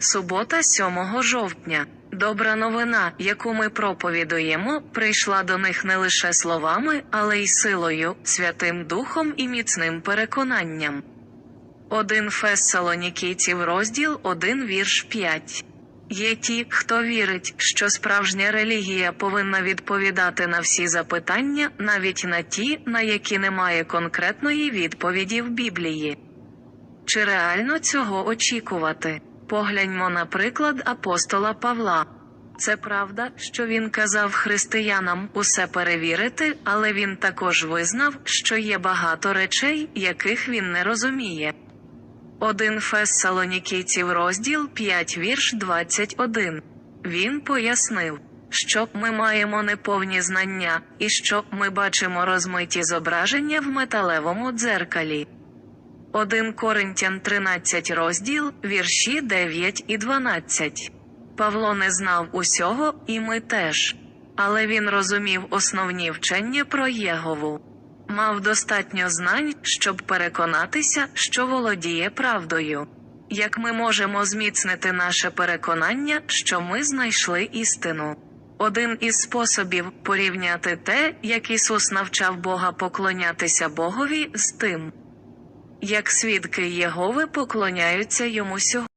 Субота 7 жовтня. Добра новина, яку ми проповідуємо, прийшла до них не лише словами, але й силою, Святим Духом і міцним переконанням. 1 Фессалонікійців розділ 1 вірш 5. Є ті, хто вірить, що справжня релігія повинна відповідати на всі запитання, навіть на ті, на які немає конкретної відповіді в Біблії. Чи реально цього очікувати? Погляньмо на приклад апостола Павла. Це правда, що він казав християнам усе перевірити, але він також визнав, що є багато речей, яких він не розуміє. 1 Фессалонікійців розділ 5 вірш 21. Він пояснив, що ми маємо неповні знання, і що ми бачимо розмиті зображення в металевому дзеркалі. 1 Коринтян 13 розділ, вірші 9 і 12. Павло не знав усього, і ми теж. Але він розумів основні вчення про Єгову. Мав достатньо знань, щоб переконатися, що володіє правдою. Як ми можемо зміцнити наше переконання, що ми знайшли істину? Один із способів порівняти те, як Ісус навчав Бога поклонятися Богові, з тим, як свідки Єгови поклоняються йому сьогодні.